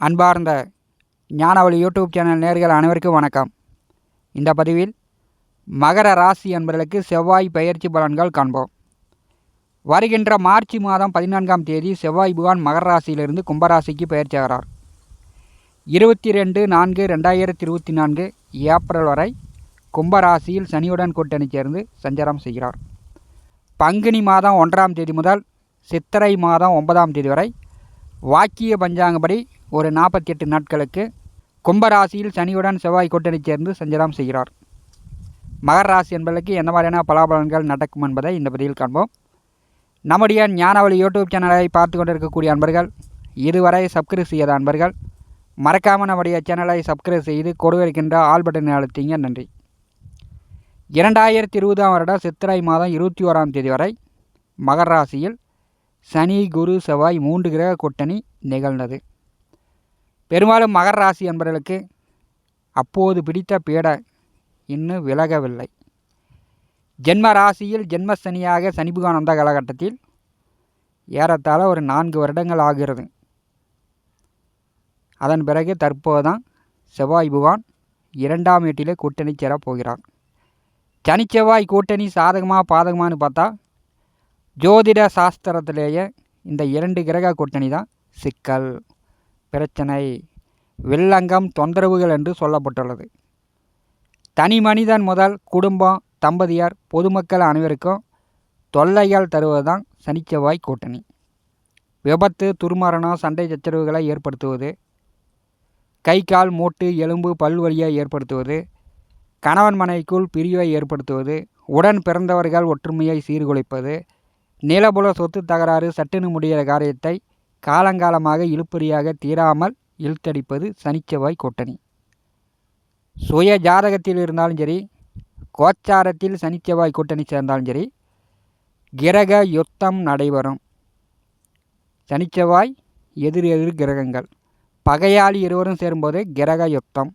அன்பார்ந்த ஞானவழி YouTube channel நேர்கள் அனைவருக்கும் வணக்கம். இந்த பதிவில் மகர ராசி என்பவர்களுக்கு செவ்வாய் பயிற்சி பலன்கள் காண்போம். வருகின்ற மார்ச் மாதம் பதினான்காம் தேதி செவ்வாய் புகான் மகர ராசியிலிருந்து கும்பராசிக்கு பயிற்சி ஆகிறார். இருபத்தி ரெண்டு நான்கு ரெண்டாயிரத்தி இருபத்தி நான்கு ஏப்ரல் வரை கும்பராசியில் சனியுடன் கூட்டணி சேர்ந்து சஞ்சாரம் செய்கிறார். பங்குனி மாதம் ஒன்றாம் தேதி முதல் சித்திரை மாதம் ஒன்பதாம் தேதி வரை வாக்கிய பஞ்சாங்கப்படி ஒரு நாற்பத்தி எட்டு நாட்களுக்கு கும்பராசியில் சனியுடன் செவ்வாய் கூட்டணி சேர்ந்து சஞ்சாரம் செய்கிறார். மகர ராசி என்பதற்கு எந்த மாதிரியான பலாபலன்கள் நடக்கும் என்பதை இந்த பதிவில் காண்போம். நம்முடைய ஞானவழி யூடியூப் சேனலை பார்த்து கொண்டிருக்கக்கூடிய அன்பர்கள் இதுவரை சப்ஸ்கிரைப் செய்யாத அன்பர்கள் மறக்காமல் நம்முடைய சேனலை சப்ஸ்கிரைப் செய்து கொடுவிருக்கின்ற ஆல் பட்டனை அழுத்திங்க. நன்றி. இரண்டாயிரத்தி இருபதாம் வருடம் சித்திரை மாதம் இருபத்தி ஓராம் தேதி வரை மகர ராசியில் சனி குரு செவ்வாய் மூன்று கிரக கூட்டணி நிகழ்ந்தது. பெரும்பாலும் மகர ராசி என்பவர்களுக்கு அப்போது பிடித்த பீட இன்னும் விலகவில்லை. ஜென்ம ராசியில் ஜென்ம சனியாக சனி வந்த காலகட்டத்தில் ஏறத்தாழ ஒரு நான்கு வருடங்கள் ஆகிறது. அதன் பிறகு தற்போதுதான் செவ்வாய் புகான் இரண்டாம் வீட்டிலே கூட்டணி சேர போகிறார். சனி செவ்வாய் கூட்டணி சாதகமாக பாதகமானு பார்த்தா ஜோதிட சாஸ்திரத்திலேயே இந்த இரண்டு கிரக கூட்டணி தான் சிக்கல். பிரச்சனை. வில்லங்கம் தொந்தரவுகள் என்று சொல்லப்பட்டுள்ளது. தனி மனிதன் முதல் குடும்பம் தம்பதியார் பொதுமக்கள் அனைவருக்கும் தொல்லைகள் தருவது தான் சனிச்செவ்வாய் கூட்டணி. விபத்து துர்மரணம் சண்டை சச்சரவுகளை ஏற்படுத்துவது கை கால் மூட்டு எலும்பு பல்வழியை ஏற்படுத்துவது கணவன் மனைவிக்குள் பிரிவை ஏற்படுத்துவது உடன் பிறந்தவர்கள் ஒற்றுமையை சீர்குலைப்பது நிலபுல சொத்து தகராறு சட்டுன்னு முடிகிற காரியத்தை காலங்காலமாக இழுப்பறியாக தீராமல் இழுத்தடிப்பது சனிச்செவ்வாய் கூட்டணி. சுய ஜாதகத்தில் இருந்தாலும் சரி கோச்சாரத்தில் சனிச்செவ்வாய் கூட்டணி சேர்ந்தாலும் சரி கிரக யுத்தம் நடைபெறும். சனிச்செவ்வாய் எதிர் எதிர் கிரகங்கள். பகையாளி இருவரும் சேரும்போது கிரக யுத்தம்.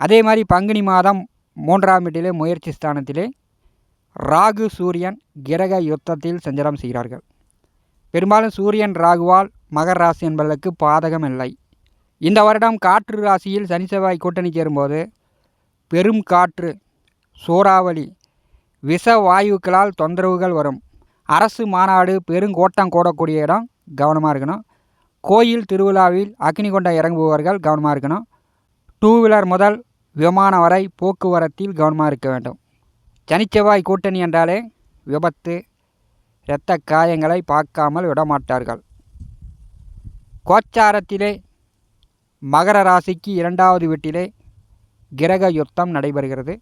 அதே மாதிரி பங்குனி மாதம் மூன்றாம் வீட்டிலே முயற்சி ஸ்தானத்திலே ராகு சூரியன் கிரக யுத்தத்தில் சஞ்சலம் செய்கிறார்கள். பெரும்பாலும் சூரியன் ராகுவால் மகர ராசி என்பதற்கு பாதகம் இல்லை. இந்த வருடம் காற்று ராசியில் சனி செவ்வாய் கூட்டணி சேரும்போது பெரும் காற்று சூறாவளி விஷ வாயுக்களால் தொந்தரவுகள் வரும். அரசு மாநாடு பெருங்கோட்டம் கூடக்கூடிய இடம் கவனமாக இருக்கணும். கோயில் திருவிழாவில் அக்னி கொண்டம் இறங்குபவர்கள் கவனமாக இருக்கணும். டூ வீலர் முதல் விமானம் வரை போக்குவரத்தில் கவனமாக இருக்க வேண்டும். சனிச்செவ்வாய் கூட்டணி என்றாலே விபத்து இரத்த காயங்களை பார்க்காமல் விடமாட்டார்கள். கோச்சாரத்திலே மகர ராசிக்கு இரண்டாவது வீட்டிலே கிரக யுத்தம் நடைபெறுகிறது.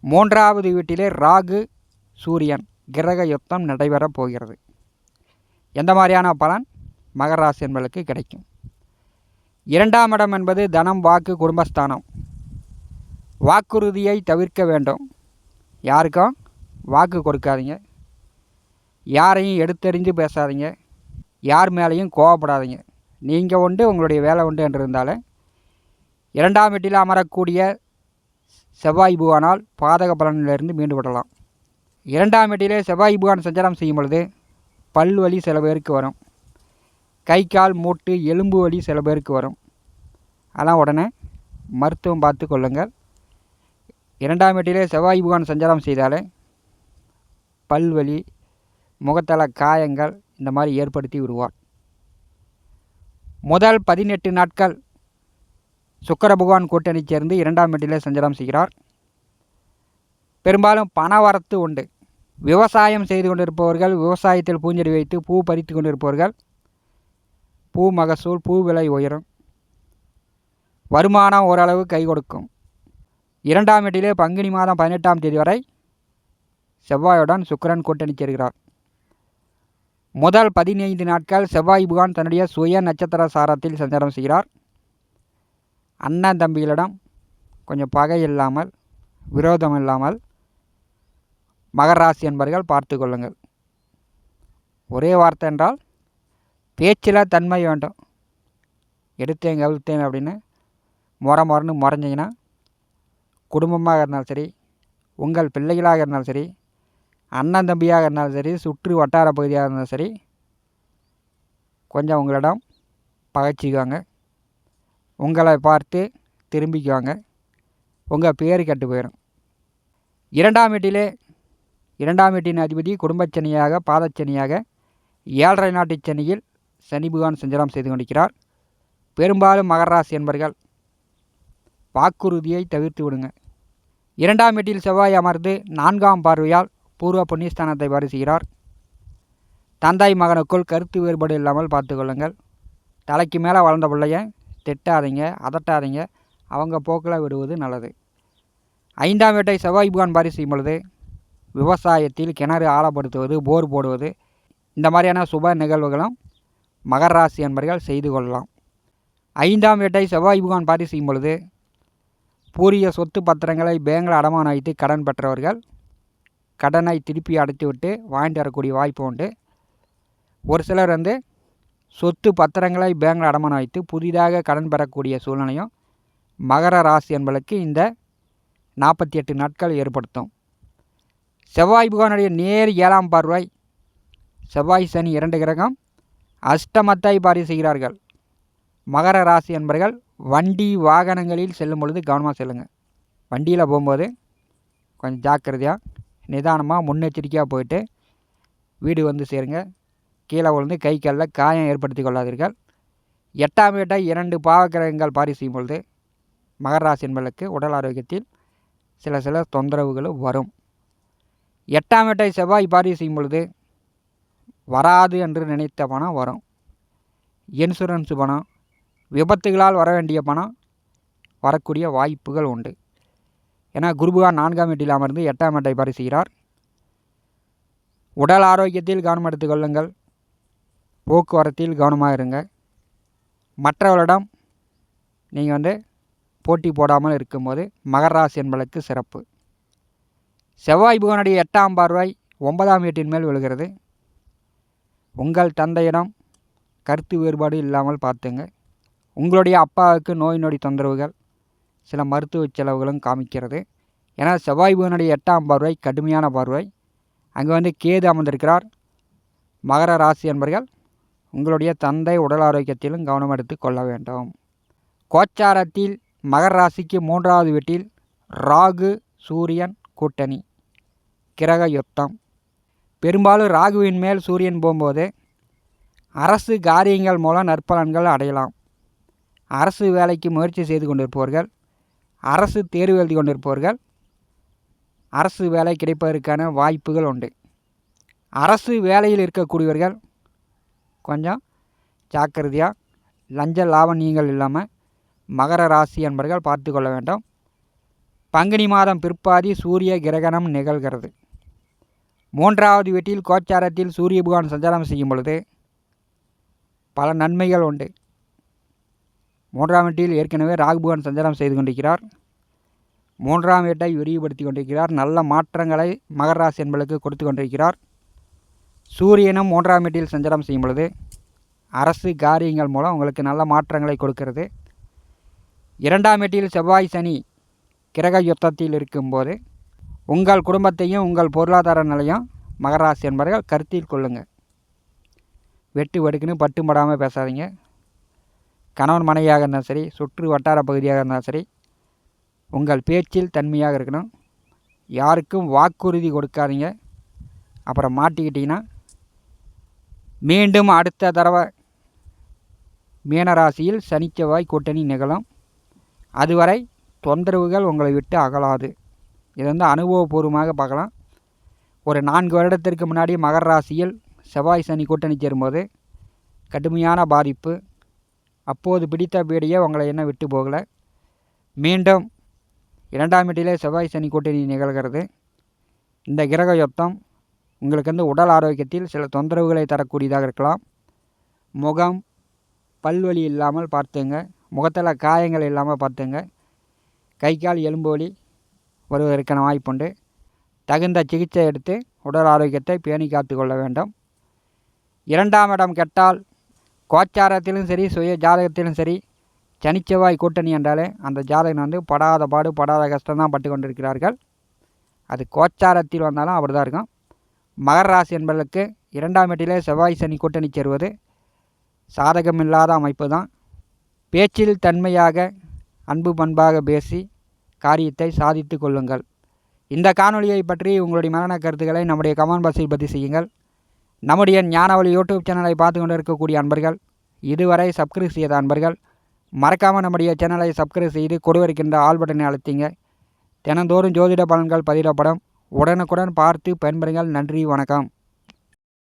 மூன்றாவது வீட்டிலே ராகு சூரியன் கிரக யுத்தம் நடைபெறப் போகிறது. எந்த மாதிரியான பலன்? மகர ராசி என்பதற்கு கிடைக்கும். இரண்டாம் இடம் என்பது தனம் வாக்கு குடும்பஸ்தானம். வாக்குறுதியை தவிர்க்க வேண்டும். யாருக்கும்? வாக்கு கொடுக்காதீங்க. யாரையும் எடுத்தெறிஞ்சு பேசாதீங்க. யார் மேலேயும் கோவப்படாதீங்க. நீங்கள் உண்டு உங்களுடைய வேலை உண்டு என்று இருந்தாலே. இரண்டாம் வீட்டில் அமரக்கூடிய செவ்வாய் புகானால் பாதக பலனிலிருந்து மீண்டு விடலாம். இரண்டாம் வீட்டிலே செவ்வாய் புகான் சஞ்சாரம் செய்யும் பொழுது பல்வலி சில பேருக்கு வரும். கை கால் மூட்டு எலும்பு வலி சில பேருக்கு வரும். அதெல்லாம் உடனே மருத்துவம் பார்த்து கொள்ளுங்கள். இரண்டாம் வீட்டிலே செவ்வாய் புகான் சஞ்சாரம் செய்தாலே பல்வலி முகத்தள காயங்கள் இந்த மாதிரி ஏற்படுத்தி விடுவார். முதல் பதினெட்டு நாட்கள் சுக்கர பகவான் கூட்டணி சேர்ந்து இரண்டாம் வீட்டிலே சஞ்சலம் செய்கிறார். பெரும்பாலும் பண வரத்து உண்டு. விவசாயம் செய்து கொண்டிருப்பவர்கள் விவசாயத்தில் பூஞ்செடி வைத்து பூ பறித்து கொண்டிருப்பவர்கள் பூ மகசூல் பூ விலை உயரும். வருமானம் ஓரளவு கை கொடுக்கும். இரண்டாம் வீட்டிலே பங்குனி மாதம் பதினெட்டாம் தேதி வரை செவ்வாயுடன் சுக்கரன் கூட்டணி சேர்கிறார். முதல் பதினைந்து நாட்கள் செவ்வாய் புகான் தன்னுடைய சுய நட்சத்திர சாரத்தில் சஞ்சாரம் செய்கிறார். அண்ணன் தம்பிகளிடம் கொஞ்சம் பகை இல்லாமல் விரோதம் இல்லாமல் மகர ராசி என்பர்கள் பார்த்து கொள்ளுங்கள். ஒரே வார்த்தை என்றால் பேச்சில் தன்மை வேண்டும். எடுத்தேன் கவிழ்த்தேன் அப்படின்னு முறை முறன்னு முறைஞ்சிங்கன்னா குடும்பமாக இருந்தாலும் சரி உங்கள் பிள்ளைகளாக இருந்தாலும் சரி அண்ணன் தம்பியாக இருந்தாலும் சரி சுற்று வட்டார பகுதியாக இருந்தாலும் சரி கொஞ்சம் உங்களிடம் பகைச்சிக்குவாங்க உங்களை பார்த்து திரும்பிக்குவாங்க. உங்கள் பேர் கெட்டு போயிடும் இரண்டாம் வீட்டிலே இரண்டாம் வீட்டின் அதிபதி குடும்பச்சனியாக பாதச்சனியாக ஏழரை நாட்டு சனியில் சனி பகவான் சஞ்சலம் செய்து கொண்டிருக்கிறார். பெரும்பாலும் மகராசி என்பர்கள் வாக்குறுதியை தவிர்த்து விடுங்க. இரண்டாம் வீட்டில் செவ்வாய் அமர்ந்து நான்காம் பார்வையால் பூர்வ புண்ணியஸ்தானத்தை பாரு செய்கிறார் மகனுக்குள் கருத்து வேறுபாடு இல்லாமல் பார்த்துக்கொள்ளுங்கள் தலைக்கு மேலே வளர்ந்த பிள்ளைய திட்டாதீங்க அதட்டாதீங்க. அவங்க போக்கில் விடுவது நல்லது. ஐந்தாம் வீட்டை செவ்வாய் பகவான் பாரி செய்யும் பொழுது விவசாயத்தில் கிணறு ஆழப்படுத்துவது போர் போடுவது இந்த மாதிரியான சுப நிகழ்வுகளும் மகர ராசி என்பர்கள் செய்து கொள்ளலாம். ஐந்தாம் வீட்டை செவ்வாய் பகவான் பாரி செய்யும் பொழுது பூரிய சொத்து பத்திரங்களை பேங்கில் அடமானம் வைத்து கடன் பெற்றவர்கள் கடனை திருப்பி அடைத்துவிட்டு வாங்கிட்டு வரக்கூடிய வாய்ப்பு உண்டு. ஒரு சிலர் வந்து சொத்து பத்திரங்களை பேங்கில் அடமானம் வைத்து புதிதாக கடன் பெறக்கூடிய சூழ்நிலையும் மகர ராசி என்பதற்கு இந்த நாற்பத்தி எட்டு நாட்கள் ஏற்படுத்தும். செவ்வாய் புகானுடைய நேர் ஏழாம் பார்வை செவ்வாய் சனி இரண்டு கிரகம் அஷ்டமத்தை பாரி செய்கிறார்கள். மகர ராசி என்பர்கள் வண்டி வாகனங்களில் செல்லும் பொழுது கவனமாக செல்லுங்கள் வண்டியில் போகும்போது கொஞ்சம் ஜாக்கிரதையாக நிதானமாக முன்னெச்சரிக்கையாக போயிட்டு வீடு வந்து சேருங்க. கீழே விழுந்து கை காலில் காயம் ஏற்படுத்தி கொள்ளாதீர்கள். எட்டாம் வீட்டை இரண்டு பாவக்கிரகங்கள் பாரி செய்யும் பொழுது மகர என்பதற்கு உடல் ஆரோக்கியத்தில் சில சில தொந்தரவுகளும் வரும். எட்டாம் வீட்டை செவ்வாய் பாரி செய்யும் பொழுது வராது என்று நினைத்த பணம் வரும். இன்சூரன்ஸ் பணம் விபத்துகளால் வர வேண்டிய பணம் வரக்கூடிய வாய்ப்புகள் உண்டு. ஏன்னா குருபுகா நான்காம் வீட்டில் அமர்ந்து எட்டாம் வீட்டை பரிசுகிறார். உடல் ஆரோக்கியத்தில் கவனம் எடுத்துக் கொள்ளுங்கள். போக்குவரத்தில் கவனமாக இருங்க. மற்றவர்களிடம் நீங்கள் வந்து போட்டி போடாமல் இருக்கும்போது மகர ராசி என்பதற்கு சிறப்பு. செவ்வாய் புகனுடைய எட்டாம் பார்வை ஒன்பதாம் வீட்டின் மேல் விழுகிறது. உங்கள் தந்தையிடம் கருத்து வேறுபாடு இல்லாமல் பார்த்துங்க. உங்களுடைய அப்பாவுக்கு நோய் நொடி தொந்தரவுகள் சில மருத்துவ செலவுகளும் காமிக்கிறது. ஏன்னா செவ்வாய் புகனுடைய எட்டாம் பார்வை கடுமையான பார்வை. அங்கே வந்து கேது அமர்ந்திருக்கிறார். மகர ராசி என்பர்கள் உங்களுடைய தந்தை உடல் ஆரோக்கியத்திலும் கவனம் எடுத்து கொள்ள வேண்டும். கோச்சாரத்தில் மகர ராசிக்கு மூன்றாவது வீட்டில் ராகு சூரியன் கூட்டணி. கிரக யுத்தம். பெரும்பாலும் ராகுவின் மேல் சூரியன் போகும்போது அரசு காரியங்கள் மூலம் நற்பலன்கள் அடையலாம். அரசு வேலைக்கு முயற்சி செய்து கொண்டிருப்பவர்கள் அரசு தேர்வு எழுதி கொண்டிருப்பவர்கள் அரசு வேலை கிடைப்பதற்கான வாய்ப்புகள் உண்டு. அரசு வேலையில் இருக்கக்கூடியவர்கள் கொஞ்சம் ஜாக்கிரதையாக லஞ்ச லாவணியங்கள் இல்லாமல் மகர ராசி என்பர்கள் பார்த்து கொள்ள வேண்டும். பங்குனி மாதம் பிற்பாதி சூரிய கிரகணம் நிகழ்கிறது. மூன்றாவது வீட்டில் கோச்சாரத்தில் சூரிய பகவான் சஞ்சாரம் செய்யும் பொழுது பல நன்மைகள் உண்டு. மூன்றாம் வீட்டில் ஏற்கனவே ராகுபவன் சஞ்சாரம் செய்து கொண்டிருக்கிறார். மூன்றாம் வீட்டை விரிவுபடுத்தி கொண்டிருக்கிறார். நல்ல மாற்றங்களை மகர ராசி என்பதற்கு கொடுத்து கொண்டிருக்கிறார். சூரியனும் மூன்றாம் வீட்டில் சஞ்சாரம் செய்யும் பொழுது அரசு காரியங்கள் மூலம் உங்களுக்கு நல்ல மாற்றங்களை கொடுக்கிறது. இரண்டாம் வீட்டில் செவ்வாய் சனி கிரக யுத்தத்தில் இருக்கும்போது உங்கள் குடும்பத்தையும் உங்கள் பொருளாதார நிலையும் மகராசி என்பவர்கள் கருத்தில் கொள்ளுங்கள் வெட்டு வெடுக்குன்னு பட்டுப்படாமல் பேசாதீங்க. கணவன் மனைவியாக இருந்தாலும் சரி சுற்று வட்டார பகுதியாக இருந்தாலும் சரி உங்கள் பேச்சில் தன்மையாக இருக்கணும். யாருக்கும் வாக்குறுதி கொடுக்காதீங்க. அப்புறம் மாட்டிக்கிட்டிங்கன்னா மீண்டும் அடுத்த தடவை மீனராசியில் சனிச்செவ்வாய் கூட்டணி நிகழும். அதுவரை தொந்தரவுகள் உங்களை விட்டு அகலாது. இது வந்து அனுபவபூர்வமாக பார்க்கலாம். ஒரு நான்கு வருடத்திற்கு முன்னாடி மகர ராசியில் செவ்வாய் சனி கூட்டணி சேரும்போது கடுமையான பாதிப்பு. அப்போது பிடித்த பீடியே உங்களை என்ன விட்டு போகலை. மீண்டும் இரண்டாம் வீட்டிலே செவ்வாய் சனி கூட்டணி நிகழ்கிறது. இந்த கிரக யுத்தம் உங்களுக்கு வந்து உடல் ஆரோக்கியத்தில் சில தொந்தரவுகளை தரக்கூடியதாக இருக்கலாம். முகம் பல்வலி இல்லாமல் பார்த்துங்க. முகத்தில் காயங்கள் இல்லாமல் பார்த்துங்க. கை கால் எலும்பு வலி வருவதற்கான வாய்ப்புண்டு தகுந்த சிகிச்சை எடுத்து உடல் ஆரோக்கியத்தை பேணி காத்து கொள்ள வேண்டும். இரண்டாம் இடம் கெட்டால் கோச்சாரத்திலும் சரி சுய ஜாதகத்திலும் சரி சனிச்செவ்வாய் கூட்டணி என்றாலே அந்த ஜாதகன் வந்து படாத பாடு படாத கஷ்டம்தான் பட்டு கொண்டிருக்கிறார்கள். அது கோச்சாரத்தில் வந்தாலும் அப்படி தான் இருக்கும். மகர ராசி என்பதற்கு இரண்டாம் வீட்டிலே செவ்வாய் சனி கூட்டணி சேருவது சாதகமில்லாத அமைப்பு தான். பேச்சில் தன்மையாக அன்பு பண்பாக பேசி காரியத்தை சாதித்து கொள்ளுங்கள். இந்த காணொலியை பற்றி உங்களுடைய மரண கருத்துக்களை நம்முடைய கமெண்ட் பாக்ஸில் பதிவு செய்யுங்கள். நம்முடைய ஞானவழி யூடியூப் சேனலை பார்த்து கொண்டு இருக்கக்கூடிய அன்பர்கள் இதுவரை சப்ஸ்கிரைப் செய்த அன்பர்கள் மறக்காமல் நம்முடைய சேனலை சப்ஸ்கிரைப் செய்து கொடுவருக்கின்ற ஆல் பட்டனை அழுத்திங்க. தினந்தோறும் ஜோதிட பலன்கள் பதிவிடப்படும் உடனுக்குடன் பார்த்து பயன்பெறுங்கள். நன்றி வணக்கம்.